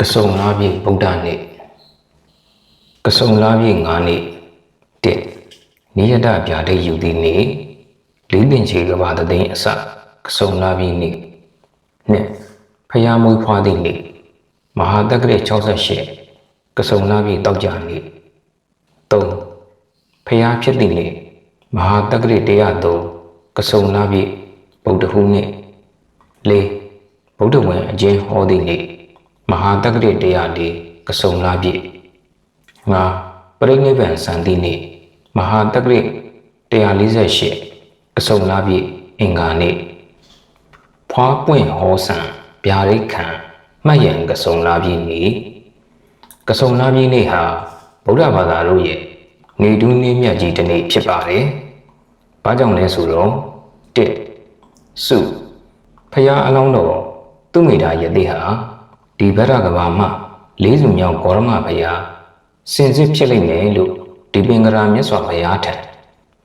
ကစုံလားပြည့်ဗုဒ္ဓနေ့ကစုံလားပြည့်9နေ့တစ်နိယတဗျာဒိတ်ယူသည့်နေ့လေးပင်ချေကဘာတသိန်းအစကစုံလားပြည့်နေ့နှစ်ဖယားမွေးဖွားသည့်နေ့မဟာတက္ကရာ68ကစုံလားပြည့်တောက်ကြနေ့သုံးဖယားဖြစ်သည့်နေ့မဟာတက္ကရာ103ကစုံလားပြည့်ဗုဒ္ဓဟူးနေ့လေးဗုဒ္ဓဝင်အကျဉ်းဟောသည့်နေ့ မဟာတက္ကရာတရားလေးကစုံလားပြည့်ငါပရိနိဗ္ဗာန်စံသည့်နေ့မဟာတက္ကရာ148ကစုံလားပြည့်အင်္ဂါနေ့ဖွားပွင့်ဟောဆံဗျာဒိတ်ခံမှတ်ရန်ကစုံလားပြည့်နေ့ကစုံလားပြည့်နေ့ဟာဗုဒ္ဓဘာသာတို့ရဲ့နေတူးနေ့မြတ်ကြီးတစ်နေ့ဖြစ်ပါတယ်။ဘာကြောင့်လဲဆိုတော့တစ်စုဖရာအလောင်းတော်သူမိတာယတိဟာ ဒီဗရကဘာမှာလေးစုမြောက်ဂေါရမဘုရားစင်စစ်ဖြစ်လိမ့်မယ်လို့ဒီပင်ကရာမြတ်စွာဘုရားထံ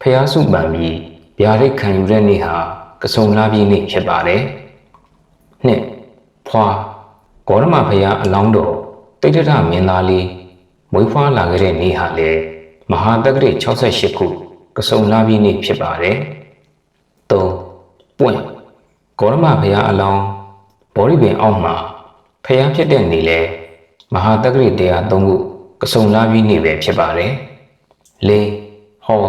ဖျားစုပန်ပြီးဗျာဒိတ်ခံယူတဲ့နေ့ဟာကစုံလာပြီးနေ့ဖြစ်ပါတယ်။နှစ်ဖွာဂေါရမဘုရားအလောင်းတော်တိဋ္ဌရမင်းသားလေးမွေးဖွားလာခဲ့တဲ့နေ့ဟာလေမဟာတက္ကရာ68ခုကစုံလာပြီးနေ့ဖြစ်ပါတယ်။၃ပွင့်ဂေါရမဘုရားအလောင်းဘောရိပင်အောက်မှာ ဖျားဖြစ်တဲ့နေ့လဲမဟာတက္ကရာတရား၃ခုကစုံလာပြီးနေ့ပဲဖြစ်ပါတယ်။၄ဟော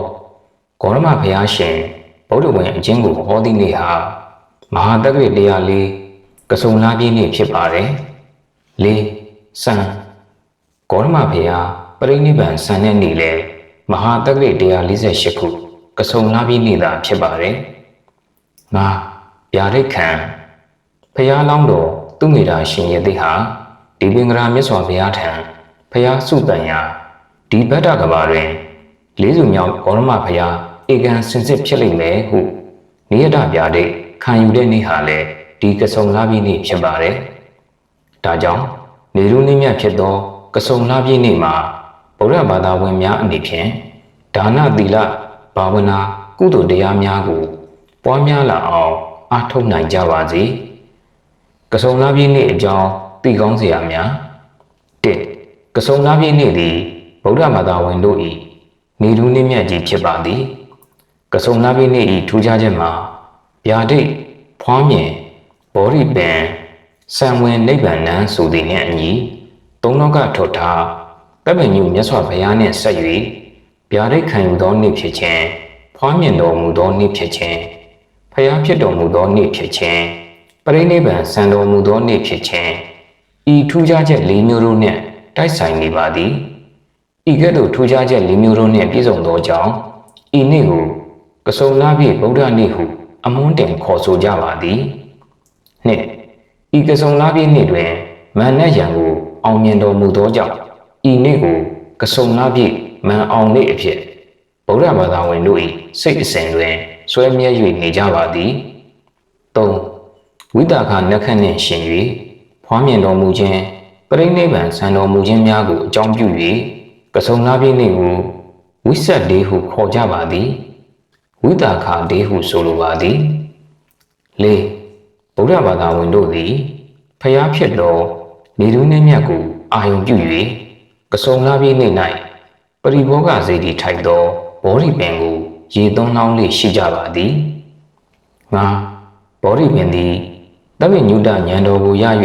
ဂေါရမဘုရားရှင်ဗုဒ္ဓဝင်အချင်းကိုဟောသည့်နေ့ဟာမဟာတက္ကရာတရား၄ကစုံလာပြီးနေ့ဖြစ်ပါတယ်။၄စံဂေါရမဘုရားပရိနိဗ္ဗာန်စံတဲ့နေ့လဲမဟာတက္ကရာ148ခုကစုံလာပြီးနေ့သာဖြစ်ပါတယ်။ငါဗျာဒိတ်ခံဖျားလောင်းတော် သူမိတာရှင်ရသည်ဟာဒီပင်္ဂရာမြတ်စွာဘုရားထံဖျားစုတန်ရာဒီဗဒ္ဒကဘာတွင်လေးစုမြောက်ဂေါရမဘုရားဧကန်စင်စစ်ဖြစ်လိမ့်မယ်ဟုနိယတဗျာဒိတ်ခံယူတဲ့နေ့ဟာလည်းဒီကစုံလာပြီးနေ့ဖြစ်ပါတယ်။ဒါကြောင့်နေရုနိမြတ်ဖြစ်သောကစုံလာပြီးနေ့မှာဗုဒ္ဓဘာသာဝင်များအနေဖြင့်ဒါနသီလဘာဝနာကုသိုလ်တရားများကိုပွားများလာအောင်အားထုတ်နိုင်ကြပါစေ။ ကစုံလာပြည့်နေ့အကြောင်းသိကောင်းစရာများ၁ကစုံလာပြည့်နေ့သည်ဗုဒ္ဓဘာသာဝင်တို့၏နေထူးနှင့်မြတ်ကြီးဖြစ်ပါသည်။ကစုံလာပြည့်နေ့၏ထူးခြားချက်မှာဗျာဒိတ်ဖွားမြင်ဘောရိပင်စံဝင်နိဗ္ဗာန်နံဆိုသည်နှင့်အညီသုံးလောကထောထားတပ်ပင်ညုမြတ်စွာဘုရားနှင့်ဆက်၍ဗျာဒိတ်ခံယူသောနေ့ဖြစ်ခြင်းဖွားမြင်တော်မူသောနေ့ဖြစ်ခြင်းဖျားဖြစ်တော်မူသောနေ့ဖြစ်ခြင်း ပရိနိဗ္ဗာန်စံတော်မူသောနေ့ဖြစ်ခြင်းဤထူးခြားချက်၄မျိုးတို့နှင့်တိုက်ဆိုင်နေပါသည်ဤကဲ့သို့ထူးခြားချက်၄မျိုးတို့နှင့်ပြည့်စုံသောကြောင့်ဤနေ့ကိုကစုံလာပြည့်ဗုဒ္ဓနေ့ဟုအမွန်းတင်ခေါ်ဆိုကြပါသည်နှစ်ဤကစုံလာပြည့်နေ့တွင်မန်နဲ့ရံကိုအောင်မြင်တော်မူသောကြောင့်ဤနေ့ကိုကစုံလာပြည့်မန်အောင်နေ့အဖြစ်ဗုဒ္ဓဘာသာဝင်တို့၏စိတ်အစဉ်တွင်ဆွဲမြဲ၍နေကြပါသည်၃ ဝိတာခနက္ခနှင့်ရှင်၍ဖွားမြင်တော်မူခြင်းပရိနိဗ္ဗာန်ဆံတော်မူခြင်းများကိုအကြောင်းပြု၍ကစုံလာပြည့်နေ့ကိုဝိဆက်လေးဟုခေါ်ကြပါသည်ဝိတာခလေးဟုဆိုလိုပါသည်၄ဗုဒ္ဓဘာသာဝင်တို့သည်ဖျားဖြစ်သောနေသူနှင့်မြတ်ကိုအာယုံပြု၍ကစုံလာပြည့်နေ့၌ပရိဘောဂစေတီထိုက်သောဘောဓိပင်ကိုရေသုံးနှောင်းလေးရှိကြပါသည်ငါဘောဓိပင်သည် တပိညုတဉာဏ်တော်ကိုရ၍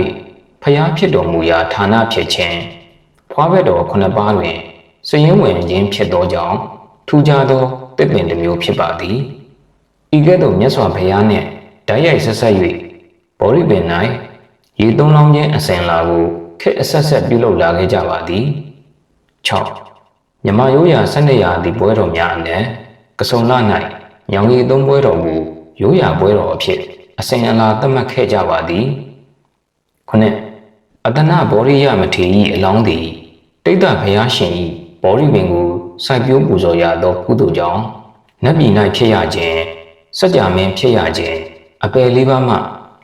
ဖျားဖြစ်တော်မူရာဌာနဖြစ်ခြင်းဖွားဘက်တော်ခုနှစ်ပါးတွင်စရင်ဝင်ခြင်းဖြစ်သောကြောင့်ထူးခြားသောတစ်ပင်တစ်မျိုးဖြစ်ပါသည်ဤကဲ့သို့မြတ်စွာဘုရားနှင့်ဓာတ်ရိုက်ဆက်ဆက်၍ဘောဓိပင်၌ရေသုံးလောင်းခြင်းအစဉ်လာကိုခက်အဆက်ဆက်ပြုလုပ်လာခဲ့ကြပါသည်6မြမရိုးရာ၁၂ရာသည့်ပွဲတော်များအနက်ကစုံလ၌ညောင်ရည်သုံးပွဲတော်မူရိုးရာပွဲတော်အဖြစ် အစဉ်အလာသတ်မှတ်ခဲ့ကြပါသည်ခုနှစ်အတနာဘောရိယမထေရ၏အလောင်းသည်တိတ်တဘုရားရှင်၏ဘောရိပင်ကိုစိုက်ပျိုးပူဇော်ရသောကုသိုလ်ကြောင့်နတ်ပြည်၌ဖြစ်ရခြင်းစัจ जा မင်းဖြစ်ရခြင်းအပယ်လေးပါးမှ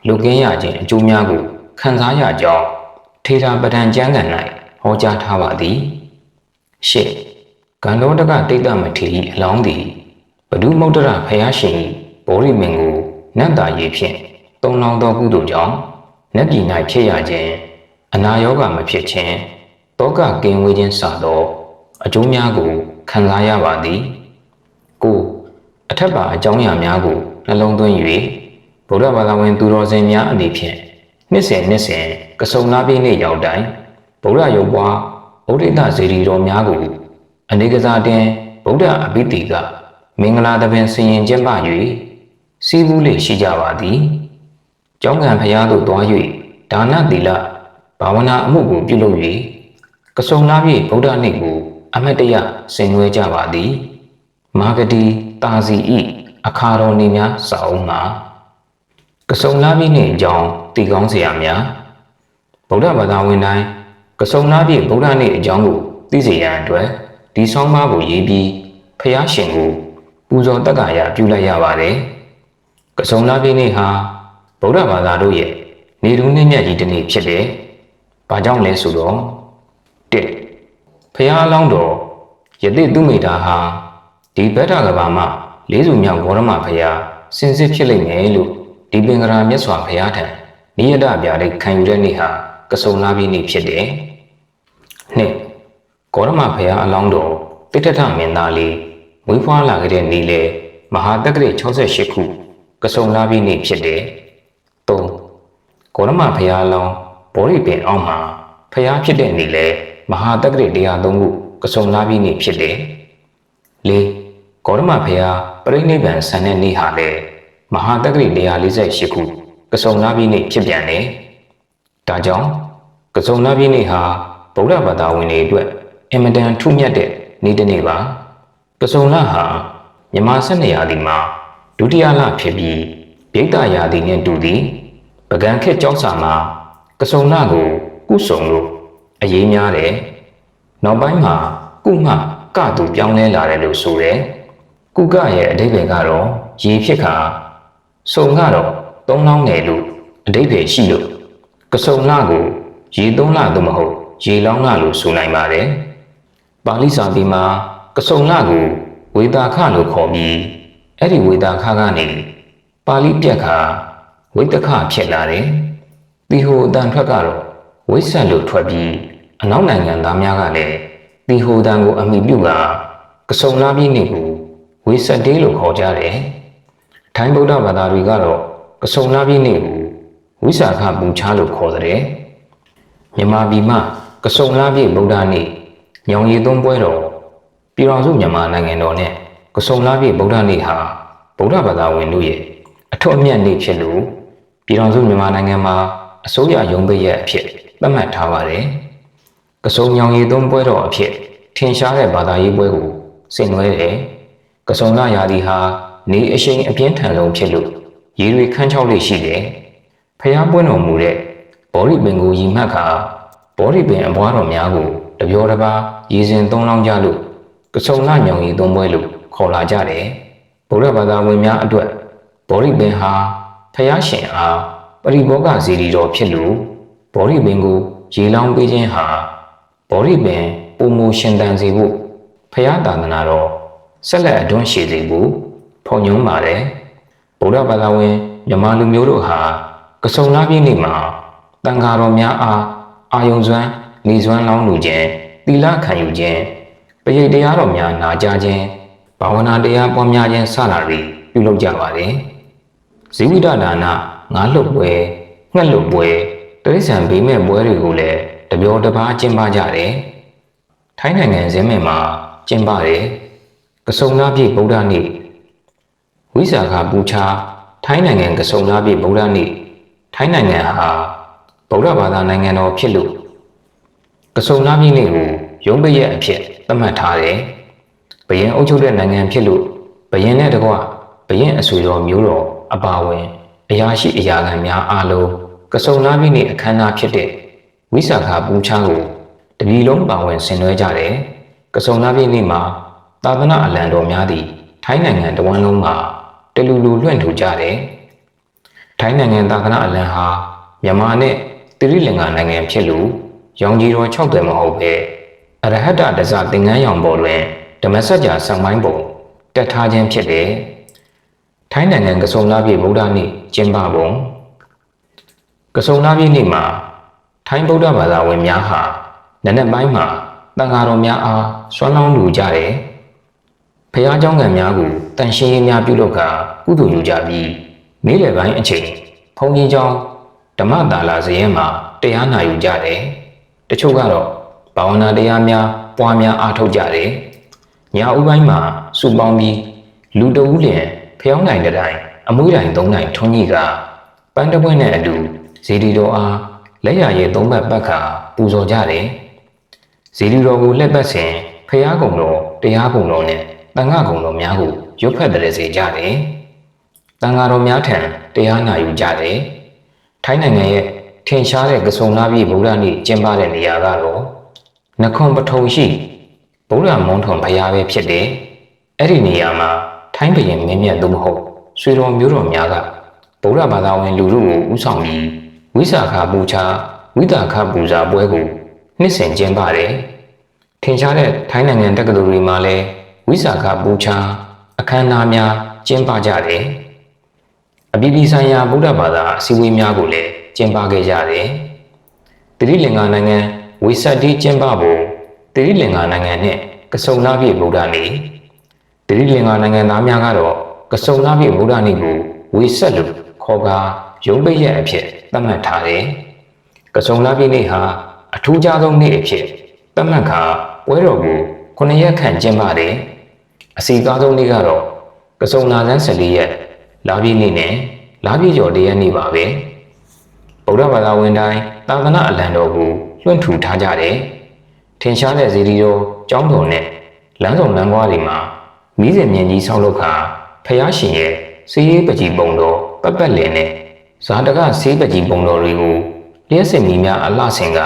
လူကင်းရခြင်းအကျိုးများကိုခံစားရကြောင်းထေရပဒံကျမ်းဂန်၌ဟောကြားထားပါသည်ရှစ်ဂန္ဓောတကတိတ်တမထေရအလောင်းသည်ဘဒုမုဒ္ဒရဖယားရှင်၏ဘောရိမင်ကို နတ်တာရေးဖြင့်တုံလောင်သောကုသိုလ်ကြောင့်နတ်ပြည်၌ဖြစ်ရခြင်းအနာရောဂါမဖြစ်ခြင်းတောကကင်းဝေးခြင်းစသောအကျိုးများကိုခံစားရပါသည်ကိုအထက်ပါအကြောင်းအရာများကိုနှလုံးသွင်း၍ဗုဒ္ဓဘာသာဝင်သူတော်စင်များအနေဖြင့်နှစ်စဉ်နှစ်စဉ်ကစုံလာပြည့်နေ့ရောက်တိုင်းဗုဒ္ဓရုပ်ပွားဗုဒ္ဓတဇေဒီတော်များကိုအနေကစားတင်ဗုဒ္ဓအဘိဓိကမင်္ဂလာသဘင်ဆင်ရင်ကျင်းပ၍ စီးပူးလေရှိကြပါသည်ကျောင်းခံဖရာသို့သွား၍ဒါနသီလဘာဝနာအမှုကိုပြုလုပ်၍ကဆုံလာပြည့်ဗုဒ္ဓနှင့်ကို အမတ်တရဆင်နွှဲကြပါသည် မာဂတိတာစီဤအခါတော်နေများစာအုပ်မှာကဆုံလာပြည့်နှင့်အကြောင်းတည်ကောင်းစရာများဗုဒ္ဓဘာသာဝင်တိုင်းကဆုံလာပြည့်ဗုဒ္ဓနှင့်အကြောင်းကိုသိစေရန်အတွက်ဒီဆောင်းပါးကိုရေးပြီးဖရာရှင်ကိုပူဇော်တက္ကာယပြုလိုက်ရပါတယ်။ ကစုံလာပြည့်နေ့ဟာဗုဒ္ဓဘာသာတို့ရဲ့နေတူးနှင်းမြတ်ကြီးတစ်နေ့ဖြစ်တယ်။ဘာကြောင့်လဲဆိုတော့တစ်ဖျားအလောင်းတော်ယတိသူမိတာဟာဒီဗဒ္ဒကဘာမှာလေးစုမြောက်ဂေါရမဖျားစင်စစ်ဖြစ်လိမ့်မယ်လို့ဒီပင်ကရာမြတ်စွာဘုရားထံနိယတပြားလေးခံယူတဲ့နေ့ဟာကစုံလာပြီးနေ့ဖြစ်တယ်။နှစ်ဂေါရမဖျားအလောင်းတော်တိဋ္ဌထမင်းသားလေးမွေးဖွားလာခဲ့တဲ့နေ့လေမဟာတက္ကရာ68ခု ကစုံလာပြီးနေ့ဖြစ်တယ်။သုံးဂေါရမဖျားအလောင်းဘောရိပင်အောင်မှာဖျားဖြစ်တဲ့နေ့လေမဟာတက္ကရာတရားသုံးခုကစုံလာပြီးနေ့ဖြစ်တယ်။လေးဂေါရမဖျားပြိဋိနိဗ္ဗာန်ဆန်တဲ့နေ့ဟာလေမဟာတက္ကရာ148ခုကစုံလာပြီးနေ့ဖြစ်ပြန်တယ်။ဒါကြောင့်ကစုံလာပြီးနေ့ဟာဗုဒ္ဓဘာသာဝင်တွေအတွက်အင်မတန်ထူးမြတ်တဲ့နေ့တစ်နေ့ပါ။ကစုံလဟာမြမ12ရာသီမှာ ဒုတိယလဖြစ်ပြီးဗိဒ္ဓရာသီနဲ့တူသည်ပကံခက်ကြောက်စာမှာကစုံလကိုကုစုံလို့အရေးများတယ်။နောက်ပိုင်းမှာကုမှကတူပြောင်းလဲလာတယ်လို့ဆိုတယ်။ကုကရဲ့အဓိပ္ပာယ်ကတော့ရေဖြစ်ခါစုံကတော့သုံးလောင်းတယ်လို့အဓိပ္ပာယ်ရှိလို့ကစုံလကိုရေသုံးလသို့မဟုတ်ရေလောင်းလလို့ဆိုနိုင်ပါတယ်။ပါဠိစာပေမှာကစုံလကိုဝေတာခလို့ခေါ်ပြီး အဲ့ဒီဝေတာခကနေပါဠိပြက်ခါဝိတ္တခဖြစ်လာတယ်။ဒီဟိုအတန်ထွက်ကတော့ဝိဆက်လို့ထွက်ပြီးအနောက်နိုင်ငံသားများကလည်းဒီဟိုတန်ကိုအမိပြုကကစုံလာပြီးနေကိုဝိဆက်တေးလို့ခေါ်ကြတယ်။ထိုင်းဗုဒ္ဓဘာသာတွေကတော့ကစုံလာပြီးနေကိုဝိစာခပူချလို့ခေါ်တဲ့မြန်မာပြည်မှာကစုံလာပြည့်ဗုဒ္ဓနေ့ညောင်ရည်သွန်းပွဲတော်ပြည်တော်စုမြန်မာနိုင်ငံတော်နဲ့ ကစုံလာပြည့်ဗုဒ္ဓနေ့ဟာဗုဒ္ဓဘာသာဝင်တို့ရဲ့အထွတ်အမြတ်နေ့ဖြစ်လို့ပြည်တော်စုမြန်မာနိုင်ငံမှာအစိုးရရုံးပိတ်ရက်အဖြစ်သတ်မှတ်ထားပါတယ်။ကစုံညောင်ရည်သွန်းပွဲတော်အဖြစ်ထင်ရှားတဲ့ဘာသာရေးပွဲကိုဆင်နွှဲတယ်။ကစုံလာရာသီဟာနေအရှိန်အပြင်းထန်ဆုံးဖြစ်လို့ရေတွေခန်းချောက်လေးရှိတယ်။ဖျားပွင့်တော်မူတဲ့ဘောရိပင်ကိုရီမှတ်ခါဘောရိပင်အပွားတော်များကိုတပြောတပါရေစင်သုံးလောင်းကြလို့ကစုံလာညောင်ရီသုံးပွဲလို့ ခေါ်လာကြတယ်ဗုဒ္ဓဘာသာဝင်များအတွက်ဘောရိပင်ဟာဖျားရှင်အားပရိဘောဂဇီရီတော်ဖြစ်လို့ဘောရိပင်ကိုရေလောင်းပေးခြင်းဟာဘောရိပင်ပုံမူရှင်တန်စေဖို့ဖျားတာသနာတော်ဆက်လက်အတွန်းရှည်စေဖို့ဖုန်ညွှန်းပါတယ်ဗုဒ္ဓဘာသာဝင်မြန်မာလူမျိုးတို့ဟာကစုံလာပြည့်နေ့မှာတန်ဃာတော်များအားအာယုံစွမ်းနေစွမ်းလောင်းလူခြင်းသီလခံယူခြင်းပရိတ်တရားတော်များနာကြားခြင်း ဘာဝနာတရားပွားများခြင်းစတာတွေပြုလုပ်ကြပါတယ်ဇီဝိတဒါနငါးလှုပ်ပွဲငှက်လှုပ်ပွဲတိရစ္ဆာန်ဘေးမဲ့ပွဲတွေကိုလည်းတပြောတပါးကျင်းပကြတယ်ထိုင်းနိုင်ငံဇင်းမင်မှာကျင်းပတယ်ကစုံနာပြည့်ဗုဒ္ဓနေ့ဝိစာခပူချာထိုင်းနိုင်ငံကစုံနာပြည့်ဗုဒ္ဓနေ့ထိုင်းနိုင်ငံဟာဗုဒ္ဓဘာသာနိုင်ငံတော်ဖြစ်လို့ကစုံနာပြည်နေ့ကိုရုံးပရက်အဖြစ်သတ်မှတ်ထားတယ်။ ဘရင်အုပ်ချုပ်တဲ့နိုင်ငံဖြစ်လို့ဘရင်နဲ့တကွဘရင်အဆူတော်မျိုးတော်အပါဝင်အရာရှိအရာခံများအားလုံးကစုံနာပြည်နေ့အခမ်းအနားဖြစ်တဲ့ဝိစာခပူချမ်းကိုတပြည်လုံးပါဝင်ဆင်နွှဲကြတယ်။ကစုံနာပြည်နေ့မှာသာသနာအလံတော်များသည့်ထိုင်းနိုင်ငံတဝန်းလုံးမှာတလူလူလွှင့်ထူကြတယ်။ထိုင်းနိုင်ငံသာသနာအလံဟာမြန်မာနဲ့တိရိလင်္ကာနိုင်ငံဖြစ်လို့ရောင်ကြီးတော်6တယ်မဟုတ်ပဲအရဟတတဇသင်္ကန်းရောင်ပေါ်တွင်ဓ မ္မစကြာဆံပိုင်းပုံတက်ထားခြင်းဖြစ်တယ်။ထိုင်းနိုင်ငံကစုံလာပြည်ဗုဒ္ဓနေ့ကျင်းပပုံကစုံလာပြည်နေ့မှာ ထိုင်းဗုဒ္ဓဘာသာဝင်များဟာနနက်ပိုင်းမှာတန်ဃာတော်များအားဆွမ်းလောင်းလူကြတယ်။ဖះเจ้าငံများကိုတန်ရှင်းရေးများပြုလုပ်ကာကုသိုလ်ယူကြပြီးနေ့လယ်ပိုင်းအချိန်ဘုန်းကြီးเจ้าဓမ္မတာလာဇယင်းမှာတရားနာယူကြတယ်။တချို့ကတော့ဘာဝနာတရားများပွားများအားထုတ်ကြတယ်။ ညဦးပိုင်းမှာစုပေါင်းပြီးလူတဦးလျင်ဖျောင်းနိုင်တဲ့တိုင်အမွှေးတိုင်သုံးတိုင်ထွန်းကြီးကပန်းတပွင့်နဲ့အတူဇေဒီတော်အားလက်ရရဲ့သုံးဘက်ပတ်ခါပူဇော်ကြတယ်။ဇေဒီတော်ကိုလက်ပတ်စဉ်ဖျားကုံတော်တရားကုံတော်နဲ့တန်ခါကုံတော်များကိုရွတ်ဖက်တယ်စေကြတယ်။တန်ဃာတော်များထံတရားနာယူကြတယ်။ထိုင်းနိုင်ငံရဲ့ထင်ရှားတဲ့ကဆုံလာပြည်ဗုဒ္ဓနေ့ကျင်းပတဲ့နေရာကတော့နခွန်ပထုံရှိ ဗုဒ္ဓမုံထုံဘုရားပဲဖြစ်တယ်။အဲ့ဒီနေရာမှာထိုင်းဘုရင်မင်းမြတ်သို့မဟုတ်ဆွေတော်မျိုးတော်များကဗုဒ္ဓဘာသာဝင်လူထုကိုဥဆောင်ပြီးဝိစာခပူချာဝိတာခပူဇာပွဲကိုနှစ်စဉ်ကျင်းပတယ်။ထင်ရှားတဲ့ထိုင်းနိုင်ငံတက္ကသိုလ်တွေမှာလည်းဝိစာခပူချာအခမ်းအနားများကျင်းပကြတယ်။အပြည်ပြည်ဆိုင်ရာဗုဒ္ဓဘာသာအစည်းအဝေးများကိုလည်းကျင်းပခဲ့ကြတယ်။တိရိလင်္ကာနိုင်ငံဝိဆက်တိကျင်းပဖို့ တိရိလင်္ကာနိုင်ငံနဲ့ကဆုံလာပြည့်ဗုဒ္ဓနေ့တိရိလင်္ကာနိုင်ငံသားများကတော့ကဆုံလာပြည့်ဗုဒ္ဓနေ့ကိုဝိဆက်လို့ခေါ်ကာရုံးပိတ်ရက်အဖြစ်သတ်မှတ်ထားတယ်။ကဆုံလာပြည့်နေ့ဟာအထူးခြားဆုံးနေ့အဖြစ်သတ်မှတ်ခါပွဲတော်ကို9ရက်ခန့်ကျင်းပတယ်။အစီကားဆုံးနေ့ကတော့ကဆုံလာဆန်း14ရက်လာပြည့်နေ့နဲ့လာပြည့်ကျော်တရက်နေ့ပါပဲ။ဗုဒ္ဓဘာသာဝင်တိုင်းသာသနာအလံတော်ကိုလွှင့်ထူထားကြတယ်။ ထင်ရှားတဲ့ဇီဒီတော်ကျောင်းတော်နဲ့လမ်းဆောင်လမ်းကွားတွေမှာမိစဉ်မြင်ကြီးဆောက်လုပ်ခါဖျားရှင်ရဲ့စီးရေးပကြီးပုံတော်ပတ်ပတ်လည်နဲ့ဇာတကဆေးပကြီးပုံတော်တွေကိုလျှက်စင်မီများအလှဆင်က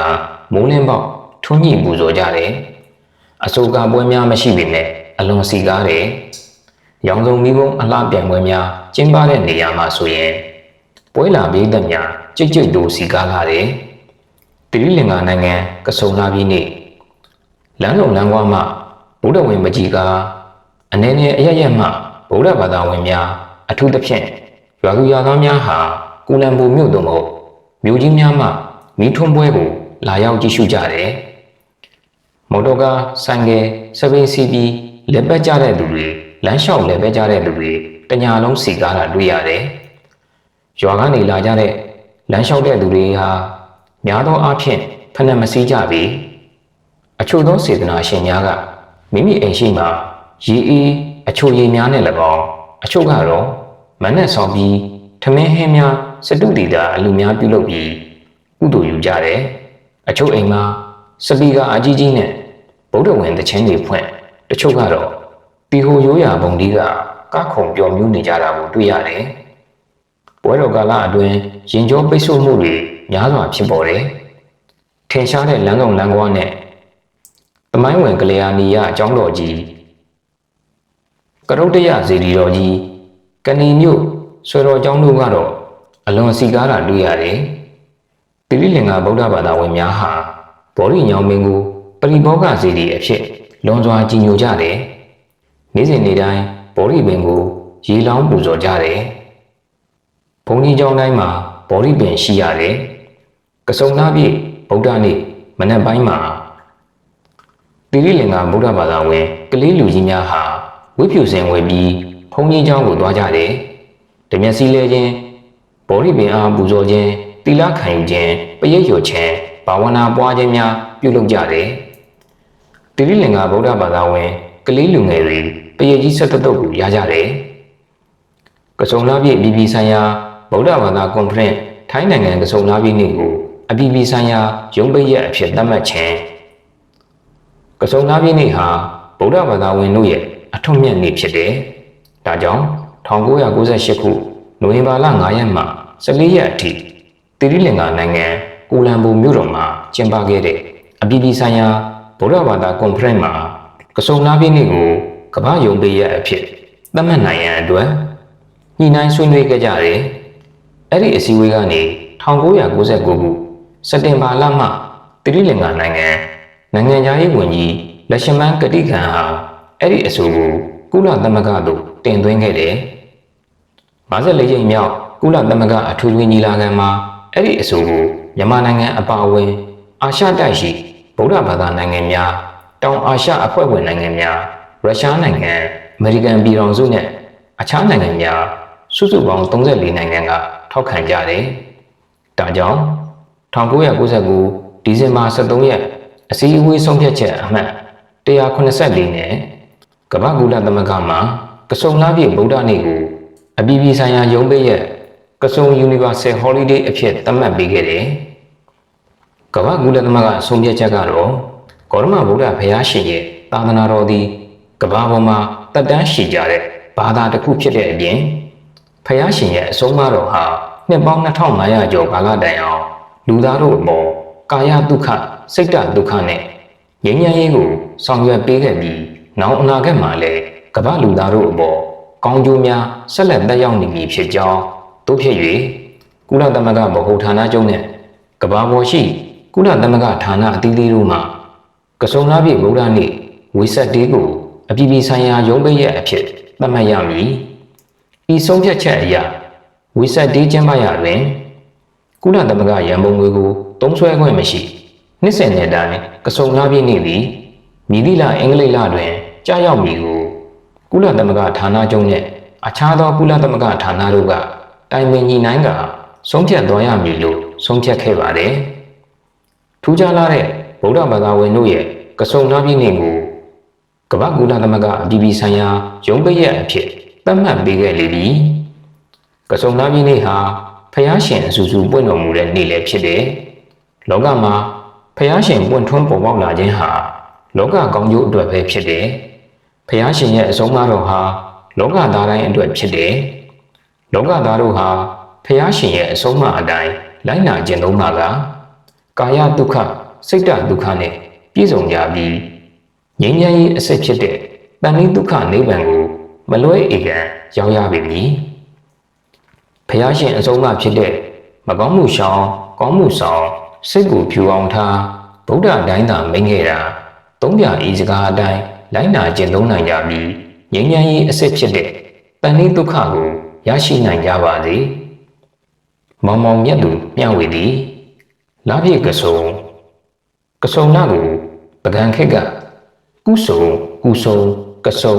မိုးလင်းပေါက်ထွန်းညှိပူဇော်ကြတယ်။အစိုးကပွဲများမရှိပေမဲ့အလွန်စီကားတယ်။ရောင်စုံမီးပုံအလှပြန်ပွဲများကျင်းပတဲ့နေရာမှာဆိုရင်ပွဲလာပြည်သက်များကြိတ်ကြိတ်တို့စီကားလာတယ်။တိရိလင်္ကာနိုင်ငံကဆုံလာပြည်နေ့ လမ်းလုံးလမ်းကွာမှဗုဒ္ဓဝင်မကြီးကားအနေနဲ့အရရက်မှဗုဒ္ဓဘာသာဝင်များအထူးသဖြင့်ရွာသူရွာသားများဟာကုလံပူမြို့သို့မဟုတ်မြို့ကြီးများမှမိထွန်းပွဲကိုလာရောက်ကြည့်ရှုကြတယ်။မော်တော်ကားဆိုင်ကယ်စပင်းစီပီလက်ပတ်ကြတဲ့လူတွေလမ်းလျှောက်လက်ပတ်ကြတဲ့လူတွေတညာလုံးစီကားတာတွေ့ရတယ်။ရွာကနေလာကြတဲ့လမ်းလျှောက်တဲ့လူတွေဟာများသောအားဖြင့်ဖဏမစည်းကြပြီ။ အချို့သောစေတနာရှင်များကမိမိအိမ်ရှိမှရေအေးအချို့ရေများနဲ့၎င်းအချို့ကတော့မနဲ့ဆောင်ပြီးထမင်းဟင်းများစတုတီတာအလူများပြုလုပ်ပြီးကုသိုလ်ယူကြတယ်အချို့အိမ်မှာစပီကာအကြီးကြီးနဲ့ဗုဒ္ဓဝင်သချင်းတွေဖွင့်တချို့ကတော့ပီဟိုရိုးရာဘုံဒီကကခုံပျော်မြူးနေကြတာကိုတွေ့ရတယ်ပွဲတော်ကာလအတွင်းရင်ကျော်ပိတ်ဆို့မှုတွေများစွာဖြစ်ပေါ်တယ်ထင်ရှားတဲ့လမ်းဆောင်လမ်းကွာနဲ့ သမိုင်းဝင်ကလျာဏီယအကြောင်းတော်ကြီးကရုတ်တရဇေဒီတော်ကြီးကဏီမြို့ဆွေတော်ကျောင်းတို့ကတော့အလွန်စီကားတာတွေ့ရတယ်။တိရိလင်္ကာဗုဒ္ဓဘာသာဝင်များဟာဘောဓိညောင်မင်းကိုပရိဘောဂဇေဒီအဖြစ်လွန်စွာကြည်ညိုကြတယ်။နေ့စဉ်နေ့တိုင်းဘောဓိပင်ကိုရေလောင်းပူဇော်ကြတယ်။ဘုံကြီးကျောင်းတိုင်းမှာဘောဓိပင်ရှိရတယ်။ကစုံနာပြည့်ဗုဒ္ဓနေ့မနက်ပိုင်းမှာ တိရိလင်္ကာဗုဒ္ဓဘာသာဝင်ကလေးလူကြီးများဟာဝိဖြူစင်ဝယ်ပြီးဘုံကြီးကျောင်းကိုသွားကြတယ်။ဓမြစီလဲခြင်းဘောဓိပင်အားပူဇော်ခြင်းတိလခံယူခြင်းပရိတ်ရွခြင်းဘာဝနာပွားခြင်းများပြုလုပ်ကြတယ်။တိရိလင်္ကာဗုဒ္ဓဘာသာဝင်ကလေးလူငယ်တွေပရိတ်ကြီးဆက်သက်တုပ်ကိုရကြတယ်။ကစုံလာပြည့်ပြည်ပြည်ဆိုင်ရာဗုဒ္ဓဘာသာကွန်ဖရင့်ထိုင်းနိုင်ငံကစုံလာပြည့်နေ့ကိုအပြည်ပြည်ဆိုင်ရာရုံးပိတ်ရက်အဖြစ်သတ်မှတ်ခြင်း ကစုံလာပြည့်နေ့ဟာဗုဒ္ဓဘာသာဝင်တို့ရဲ့အထွတ်မြတ်နေ့ဖြစ်တယ်။ဒါကြောင့်1998ခုနိုဝင်ဘာလ9ရက်မှ14ရက်အထိတိရိလင်္ကာနိုင်ငံကိုလံဘိုမြို့တော်မှာကျင်းပခဲ့တဲ့အပြည်ပြည်ဆိုင်ရာဗုဒ္ဓဘာသာကွန်ဖရင့်မှာကစုံနာပြည့်နေ့ကိုကမ္ဘာယုံပေးရအဖြစ်သတ်မှတ်နိုင်ရန်အတွက်ညှိနှိုင်းဆွေးနွေးခဲ့ကြတယ်။အဲ့ဒီအစည်းအဝေးကနေ1999ခုစက်တင်ဘာလမှတိရိလင်္ကာနိုင်ငံ နိုင်ငံသားရေးဝန်ကြီးလက်ရှမန်ကတိခံဟာအဲ့ဒီအဆိုကိုကုလသမဂ္ဂသို့တင်သွင်းခဲ့တယ်54ကြိမ်မြောက်ကုလသမဂ္ဂအထူးညီလာခံမှာအဲ့ဒီအဆိုကိုမြန်မာနိုင်ငံအပါအဝင် အာရှတိုက်ရှိဗုဒ္ဓဘာသာနိုင်ငံများတောင်အာရှအဖွဲ့ဝင်နိုင်ငံများရုရှားနိုင်ငံအမေရိကန်ပြည်ထောင်စုနဲ့အခြားနိုင်ငံများစုစုပေါင်း34နိုင်ငံကထောက်ခံကြတယ်။ဒါကြောင့်1999ဒီဇင်ဘာ23ရက် အစည်းအဝေးဆုံးဖြတ်ချက်အမှတ်184နဲ့ကမ္ဘာကူလသမဂ္ဂမှာကစုံလာပြည့်ဗုဒ္ဓနေ့ကိုအပြည်ပြည်ဆိုင်ရာရုံးပိတ်ရကစုံ Universal Holiday အဖြစ်သတ်မှတ်ပေးခဲ့တယ်။ကမ္ဘာကူလသမဂ္ဂဆုံးဖြတ်ချက်ကတော့ဂေါရမဗုဒ္ဓဘုရားရှင်ရဲ့သာသနာတော်သည်ကမ္ဘာပေါ်မှာတက်တန်းရှိကြတဲ့ဘာသာတစ်ခုဖြစ်တဲ့အပြင်ဘုရားရှင်ရဲ့အဆုံးအမတော်ဟာနှစ်ပေါင်း2500ကျော်ကာလတိုင်အောင်လူသားတို့အပေါ်ကာယဒုက္ခ စိတ်တဒုက္ခနဲ့ငြိမ်းချမ်းရေးကိုဆောင်ရွက်ပေးခဲ့ပြီးနောက်အနာဂတ်မှာလည်းကမ္ဘာလူသားတို့အပေါ်ကောင်းကျိုးများဆက်လက်တက်ရောက်နေမည်ဖြစ်ကြောင်းတို့ဖြစ်၍ကုလသမဂ္ဂဗဟိုဌာနချုပ်နဲ့ကမ္ဘာပေါ်ရှိကုလသမဂ္ဂဌာနအသီးသီးတို့မှကစုံလာပြည့်ဗုဒ္ဓနေ့ဝေဆက်တေးကိုအပြည်ပြည်ဆိုင်ရာရုံးပိတ်ရက်အဖြစ်သတ်မှတ်ရမည်ဤဆုံးဖြတ်ချက်အရဝေဆက်တေးကျင်းပရတွင်ကုလသမဂ္ဂရန်ပုံငွေကိုတုံးဆွဲခွင့်မရှိ နှစ်စဉ်နှစ်တိုင်းကစုံလာပြည့်နေ့သည်မြည်သည့်လအင်္ဂလိပ်လတွင်ကြာရောက်မည်ကိုကုလသမဂ္ဂဌာနချုပ်နှင့်အခြားသောကုလသမဂ္ဂဌာနတို့ကတိုင်ပင်ညှိနှိုင်းကဆုံးဖြတ်သွားရမည်လို့ဆုံးဖြတ်ခဲ့ပါတယ်။ထူးခြားလာတဲ့ဗုဒ္ဓဘာသာဝင်တို့ရဲ့ကစုံလာပြည့်နေ့ကိုကမ္ဘာကုလသမဂ္ဂအပြည်ပြည်ဆိုင်ရာရုံးပိတ်ရက်အဖြစ်သတ်မှတ်ပေးခဲ့လေပြီ။ကစုံလာပြည့်နေ့ဟာဖျားရှင်အစူစူပွင့်တော်မူတဲ့နေ့လည်းဖြစ်တယ်။လောကမှာ ဖျားရှင်ပွင့်ထွန်းပေါ်ပေါက်လာခြင်းဟာလောကကောင်းကျိုးအတွက်ပဲဖြစ်တယ်။ဖျားရှင်ရဲ့အဆုံးအမတော်ဟာလောကသားတိုင်းအတွက်ဖြစ်တယ်။လောကသားတို့ဟာဖျားရှင်ရဲ့အဆုံးအမအတိုင်းလိုက်နာကျင့်သုံးပါကကာယဒုက္ခစိတ်တဒုက္ခနဲ့ပြည့်စုံကြပြီးငြိမ်းချမ်းရေးအစစ်ဖြစ်တဲ့တဏှိဒုက္ခနိဗ္ဗာန်ကိုမလွဲဧကံရောက်ရပြီမည်။ဖျားရှင်အဆုံးအမဖြစ်တဲ့မကောင်းမှုရှောင်ကောင်းမှုဆောင် စိတ်ကိုဖြူအောင်ထားဗုဒ္ဓတိုင်းသာမိန်ခဲ့တာသုံးပြဤစကားအတိုင်းလိုက်နာကျင့်သုံးနိုင်ကြပြီးငြိမ်းချမ်းရေးအစစ်ဖြစ်တဲ့တဏှိဒုက္ခကိုရရှိနိုင်ကြပါစေ။မောင်မောင်မြတ်သူမျှဝေသည်လာပြည့်ကစုံကစုံနာကိုပကံခက်ကကုစုံကုစုံကစုံ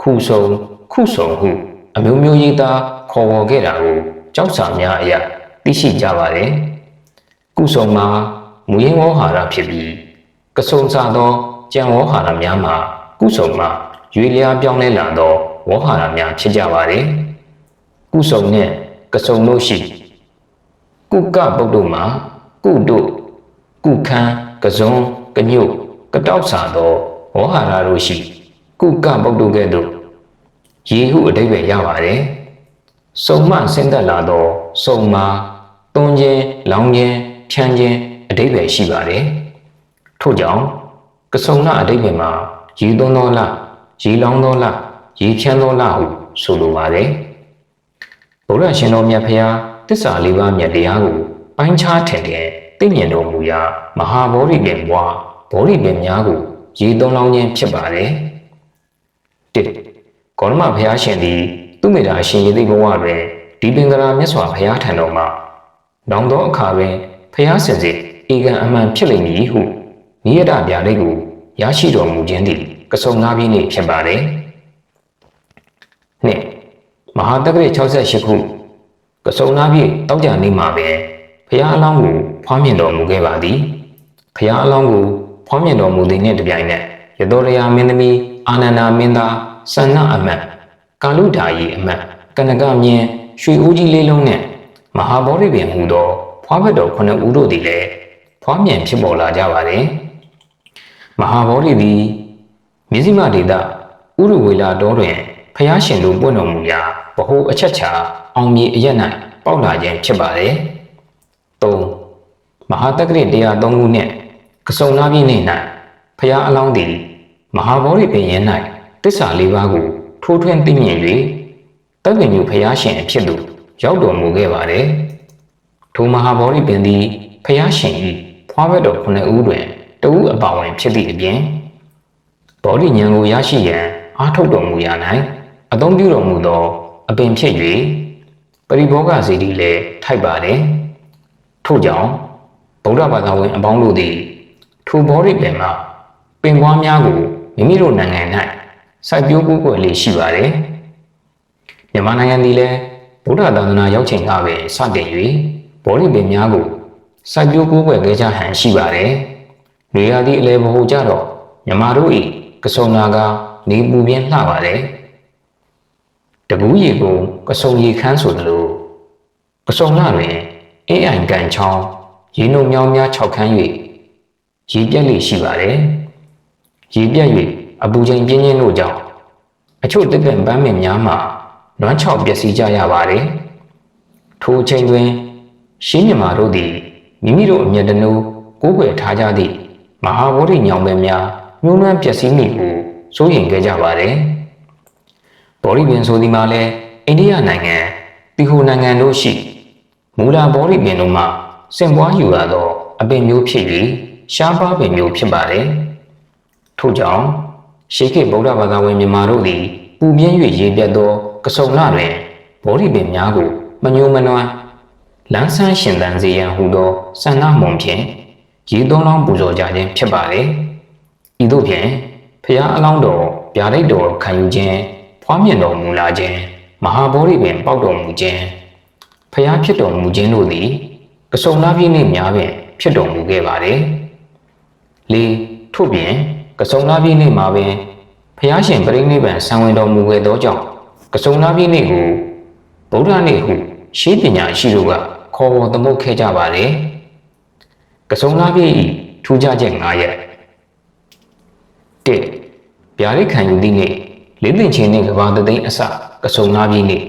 ခုစုံခုစုံဟုအမျိုးမျိုးရေးသားခေါ်ဝေါ်ခဲ့တာကိုကြောက်စာများအရာသိရှိကြပါတယ်။ ကုစုံမှာမူရင်းဝေါဟာရဖြစ်ပြီးကစုံစာသောကြံဝေါဟာရများမှာကုစုံမှာရွေလျားပြောင်းလဲလာသောဝေါဟာရများဖြစ်ကြပါတယ်။ကုစုံနှင့်ကစုံတို့ရှိကုကပုတ်တို့မှာကုတို့ကုခန်းကစုံကညုတ်ကတောက်စာသောဝေါဟာရတို့ရှိကုကပုတ်တို့ကဲ့သို့ယေဟုအတိပ္ပယ်ရပါတယ်။စုံမှဆင်းသက်လာသောစုံမှာတွန်းခြင်းလောင်းခြင်း ဖြန်းခြင်းအတိပ္ပယ်ရှိပါတယ်။ထို့ကြောင့်ကစုံနာအတိပ္ပယ်မှာရေသွန်းသောလရေလောင်းသောလရေဖြန်းသောလဟုဆိုလိုပါတယ်။ဗုဒ္ဓရှင်တော်မြတ်ဖျားတစ္ဆာလေးပါးမြတ်တရားကိုပိုင်းခြားထင်တယ်သိမြင်တော်မူရာမဟာဗောဓိပင်ဘွားဗောဓိပင်များကိုရေသွန်းလောင်းခြင်းဖြစ်ပါတယ်။တစ်ကောရမဘုရားရှင်သည်သူမေတ္တာရှင်ရည်သိဘဝတွင်ဒီပင်ကရာမြတ်စွာဘုရားထံတော်မှာနောင်သောအခါတွင် ဘုရားစင်စစ်ဧကံအမှန်ဖြစ်လိမ့်မည်ဟုနိယတဗျာဒိတ်ကိုရရှိတော်မူခြင်းသည်ကစုံနာပြီးနေ့ဖြစ်ပါတယ်။နှစ်မဟာတက္ကရာ68ခုကစုံနာပြီးတောက်ကြနေမှာပဲဘုရားအလောင်းကိုဖွားမြင်တော်မူခဲ့ပါသည်။ဘုရားအလောင်းကိုဖွားမြင်တော်မူသည်နှင့်တပြိုင်နက်ရသောရယာမင်းသမီးအာနန္ဒာမင်းသားဆန္နအမတ်ကာလုဓာယီအမတ်ကနကမြင်းရွှေဦးကြီးလေးလုံးနဲ့မဟာဗောဓိပင်ဟူသော ဖွားဘက်တော်ခုနှစ်ဦးတို့သည်လည်းဖွားမြင်ဖြစ်ပေါ်လာကြပါတယ်။မဟာဗောဓိသည်မြစည်းမဒေတာဥရဝေလာတော်တွင်ဖျားရှင်တို့ပွင့်တော်မူရာဗဟိုအချက်ချာအောင်မြေအရက်၌ပေါက်လာခြင်းဖြစ်ပါတယ်။၃မဟာတက္ကရ103ခုနှင့်ကစုံနာပြည့်နေ့၌ဖျားအလောင်းသည်မဟာဗောဓိပင်ရင်၌တစ္ဆာလေးပါးကိုထိုးထွင်းသိမြင်၍တက္ကညုဖျားရှင်အဖြစ်သို့ရောက်တော်မူခဲ့ပါတယ်။ ထိုမဟာဗောဓိပင်သည်ဖျားရှင်၏ဖွားဘက်တော်ခုနှစ်ဦးတွင်တဦးအပါဝင်ဖြစ်သည့်အပြင်ဗောဓိဉာဏ်ကိုရရှိရန်အားထုတ်တော်မူရ၌အသုံးပြုတော်မူသောအပင်ဖြစ်၍ပရိဘောဂဇေတိလည်းထိုက်ပါတယ်။ထို့ကြောင့်ဗုဒ္ဓဘာသာဝင်အပေါင်းတို့သည်ထိုဘောရိပင်မှပင်ပွားများကိုမိမိတို့နိုင်ငံ၌စိုက်ပျိုးကိုးကွယ်လေးရှိပါသည်မြန်မာနိုင်ငံသည်လည်းဗုဒ္ဓသာသနာရောက်ချိန်ကပင်စတင်၍ ဘောရိပင်များကိုစိုက်ပျိုးကိုးကွယ်ခဲ့ကြဟန်ရှိပါသည်။နေရာသည့်အလဲဘဟုကြတော့မြန်မာတို့၏ကစုံနာကနေပူပြင်းလှပါတယ်။တကူးရီကိုကစုံရီခန်းဆိုသလိုကစုံလာတွင်အေးအိုင်ကန်ချောင်းရေနှုံမြောင်းများ၆ခန်း၍ရေပြက်လေးရှိပါတယ်။ရေပြက်၍အပူချိန်ပြင်းပြင်းတို့ကြောင့်အချို့တက်တဲ့ပန်းမင်များမှာနွမ်းချောက်ပျက်စီးကြရပါတယ်။ထိုအချိန်တွင် ရှင်းမြမာတို့သည်မိမိတို့အမျက်တနူးကိုးကွယ်ထားကြသည့်မဟာဗောဓိညောင်ပဲများညှိုးနှွမ်းပျက်စီးမိကိုစိုးရိမ်ခဲ့ကြပါတယ်။ဗောဓိပင်ဆိုဒီမှာလဲအိန္ဒိယနိုင်ငံတီဟိုနိုင်ငံတို့ရှိမူလာဗောဓိပင်တို့မှစင်ပွားယူရသောအပင်မျိုးဖြစ်၍ရှားပါးပင်မျိုးဖြစ်ပါတယ်။ထို့ကြောင့်ရှေးခေတ်ဗုဒ္ဓဘာသာဝင်မြန်မာတို့သည်ပူပြင်း၍ရေပြတ်သောကစုံလတွင်ဗောဓိပင်များကိုမညှိုးမနွမ်း လန်းဆန်းရှင်သန်စေရန်ဟူသောဆန္ဒမုံဖြင့်ရေသွန်းလောင်းပူဇော်ကြခြင်းဖြစ်ပါလေ။ဤသို့ဖြင့်ဖျားအလောင်းတော်ဗျာဒိတ်တော်ခံယူခြင်းဖွားမြင်တော်မူလာခြင်းမဟာဗောဓိပင်ပေါက်တော်မူခြင်းဖျားဖြစ်တော်မူခြင်းတို့သည်ကစုံလာပြည့်နှင့်များပင်ဖြစ်တော်မူခဲ့ပါလေ။လေးထို့ပြင်ကစုံလာပြည့်နှင့်မှာပင်ဖျားရှင်ပြိဋိဘံဆံဝင်တော်မူခဲ့သောကြောင့်ကစုံလာပြည့်နှင့်ကိုဗုဒ္ဓနှင့်ဟုရှေးပညာရှိတို့က ခေါ်ဝေါ်သမုတ်ခဲ့ကြပါတယ်။ကစုံလာပြည့်ဤထူးခြားချက်၅ရက်၁ဗျာဒိတ်ခံယူသည့်နေ့လေးသိင်ချင်းနှင့်ကဘာတသိန်းအစကစုံလာပြည့်နေ့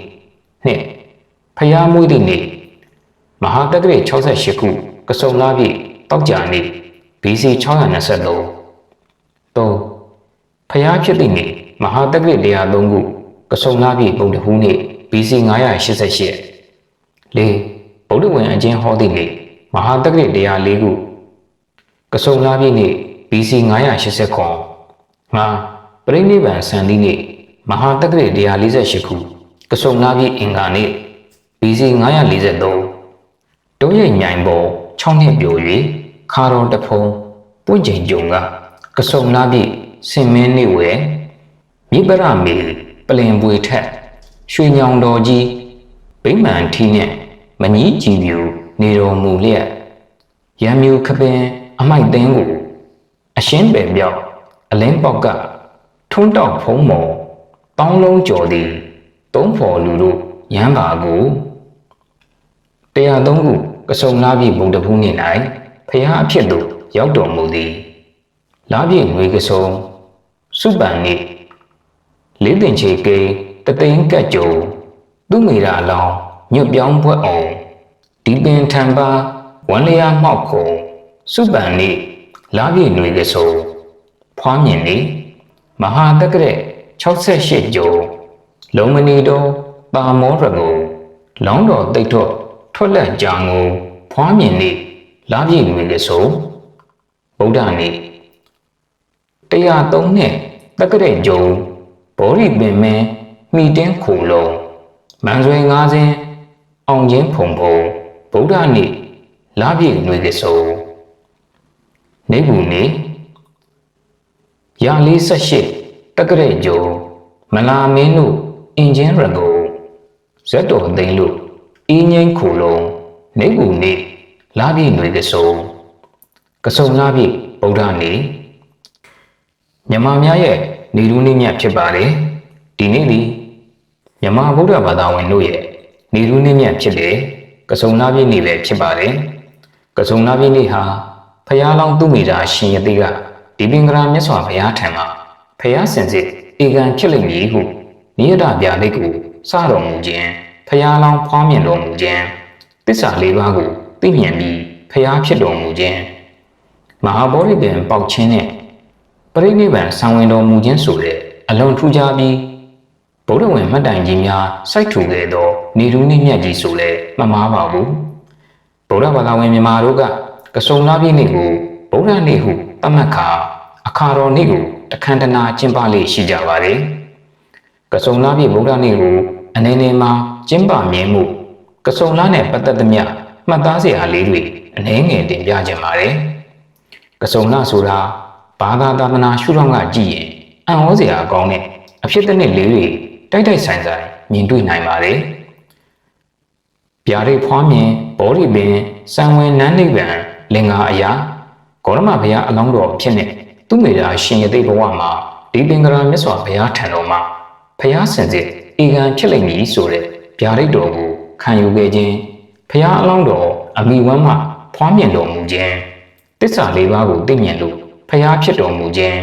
၂ဖျားမွေးသည့်နေ့မဟာတက္ကရာ68ခုကစုံလာပြည့်တောက်ကြနေ့ BC 623 3ဖျားဖြစ်သည့်နေ့မဟာတက္ကရာ103ခုကစုံလာပြည့်ပုံတဟူးနေ့ BC 988လေး ဗုဒ္ဓဝင်အကျဉ်ဟောသည့်နေ့မဟာတက္ကရာ104ခုကစုံလာပြည့်နေ့ BC 980ခုငါပြိဋိဘံဆန်သည့်နေ့မဟာတက္ကရာ148ခုကစုံလာပြည့်အင်္ဂါနေ့ BC 943တုံးရိပ်ညိုင်ပေါ်6နှစ်ပြို၍ခါတော်တဖုံပွင့်ချိန်ကြုံကကစုံလာပြည့်စင်မင်းနေဝဲမြစ်ပရမေပလင်ပွေထက်ရွှေညောင်တော်ကြီးဗိမာန်ထီးနဲ့ မကြီးကြည်ပြူနေတော်မူလျက်ရံမြူခပင်အမိုက်သင်းကိုအရှင်းပယ်ပြောက်အလင်းပေါက်ကထွန်းတောက်ဖုံးမော်တောင်းလုံးကျော်သည်သုံးဖော်လူတို့ရမ်းပါကို103ခုကစုံလာပြီဘုံတဖူးနေ၌ဖျားအဖြစ်သို့ရောက်တော်မူသည်လာပြီငွေကစုံစုပန်နေလေးတင်ချေကေတသိန်းကက်ကြုံသူမိရာလောင် ညွတ်ပြောင်းဘွက်အောင်ဒီပင်ထံပါဝမ်လျာမှောက်ခုံစုပန်နေလာပြီငွေကစုံဖွားမြင်နေမဟာတက္ကရက်68ကျုံလုံမဏီတော်ပါမောရကိုလောင်းတော်တိတ်တော့ထွက်လက်ကြာငုံဖွားမြင်နေလာပြည့်ငွေကဆိုဗုဒ္ဓနေ103နဲ့တက္ကရက်ကျုံဘောရိပင်မင်းမိတင်းခုလုံးမန်ဆွေ၅စင်း အောင်ချင်းဖုံဖုံဗုဒ္ဓနေလာပြည့်ငွေကဆိုနေဘူးနေရာ48တက္ကရက်ကျုံမလာမင်းတို့အင်ဂျင်ရကိုဇက်တော်သိန်းလို့အင်းငိမ့်ခုလုံးနေကူနေလာပြည့်ຫນွေကစုံကစုံလာပြည့်ဗုဒ္ဓနေမြမများရဲ့နေလူနေမြတ်ဖြစ်ပါတယ်ဒီနေ့ဒီမြမဗုဒ္ဓဘာသာဝင်တို့ရဲ့ နေလူနေမြတ်ဖြစ်တယ်ကစုံလာပြည့်နေပဲဖြစ်ပါတယ်ကစုံလာပြည့်နေဟာဖျားလောင်းသူမိတာရှင်ရသေးကဒီပင်္ဂရာမြတ်စွာဘုရားထံမှာဖျားစင်စစ်ဧကံဖြစ်လိမ့်မည်ဟုနိယတဗျာဒိတ်ကိုစတော်မူခြင်းဖျားလောင်းဖွားမြင်တော်မူခြင်းတစ္ဆာလေးပါးကိုသိမြင်ပြီးဖျားဖြစ်တော်မူခြင်းမဟာဗောဓိပင်ပေါက်ခြင်းနဲ့ပရိနိဗ္ဗာန်ဆံဝင်တော်မူခြင်းဆိုတဲ့အလွန်ထူးခြားပြီး ဗုဒ္ဓဝင်မှတ်တိုင်ကြီးများစိုက်ထူခဲ့သောနေရူးနှင့်မြတ်ကြီးဆိုလည်းမမှားပါဘူးဗုဒ္ဓဘာသာဝင်မြန်မာတို့ကကစုံလာပြည့်နေ့ကိုဗုဒ္ဓနေ့ဟုသတ်မှတ်ခါအခါတော်နေ့ကိုတခန္ဓနာကျင့်ပလေးရှိကြပါတယ်ကစုံလာပြည့်ဗုဒ္ဓနေ့ကိုအနေနဲ့မှာကျင်းပမြင်မှုကစုံလာနဲ့ပတ်သက်သမျှမှတ်သားစရာလေးတွေအနှဲငယ်တင်ပြခြင်းပါတယ်။ကစုံလဆိုတာဘာသာသာသနာရှုထောင့်ကကြည့်ရင်အံ့ဩစရာအကောင်းတဲ့အဖြစ်တစ်နှစ်လေးတွေ တိုက်တိုက်ဆိုင်ဆိုင်မြင်တွေ့နိုင်ပါတယ်။ဗျာဒိတ်ဖွားမြင်ဘောဓိပင်စံဝင်နန်းနိဗ္ဗာန်လင်္ကာအရာဂေါရမဘုရားအလောင်းတော်အဖြစ်နဲ့သူ့မိသားရှင်ရသိဘဝမှာဒီပင်ကရာမြတ်စွာဘုရားထံတော်မှာဘုရားစင်စစ်အေကံဖြစ်လိမ့်မည်ဆိုတဲ့ဗျာဒိတ်တော်ကိုခံယူခဲ့ခြင်းဘုရားအလောင်းတော်အမိဝမ်းမှဖွားမြင်တော်မူခြင်းတစ္ဆာလေးပါးကိုသိမြင်လို့ဘုရားဖြစ်တော်မူခြင်း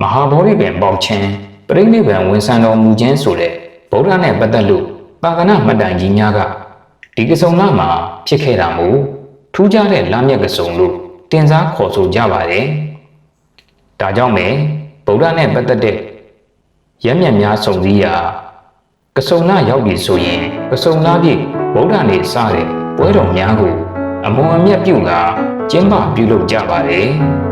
မဟာဗောဓိပင်ပေါက်ခြင်း ပရိနိဗ္ဗာန်ဝင်ဆံတော်မူခြင်းဆိုတဲ့ဗုဒ္ဓနဲ့ပတ်သက်လို့ပါကနာမှတ်တိုင်ကြီးများကဒီကစုံလာမှာဖြစ်ခဲ့တာမို့ထူးခြားတဲ့လမ်းမြတ်ကစုံလို့တင်စားခေါ်ဆိုကြပါတယ်။ဒါကြောင့်ပဲဗုဒ္ဓနဲ့ပတ်သက်တဲ့ရမျက်များစုံစည်းရာကစုံနာရောက်ပြီဆိုရင်ကစုံနာပြည့်ဗုဒ္ဓနဲ့စတဲ့ပွဲတော်များကိုအမွန်အမြတ်ပြုကကျင်းပပြုလုပ်ကြပါတယ်။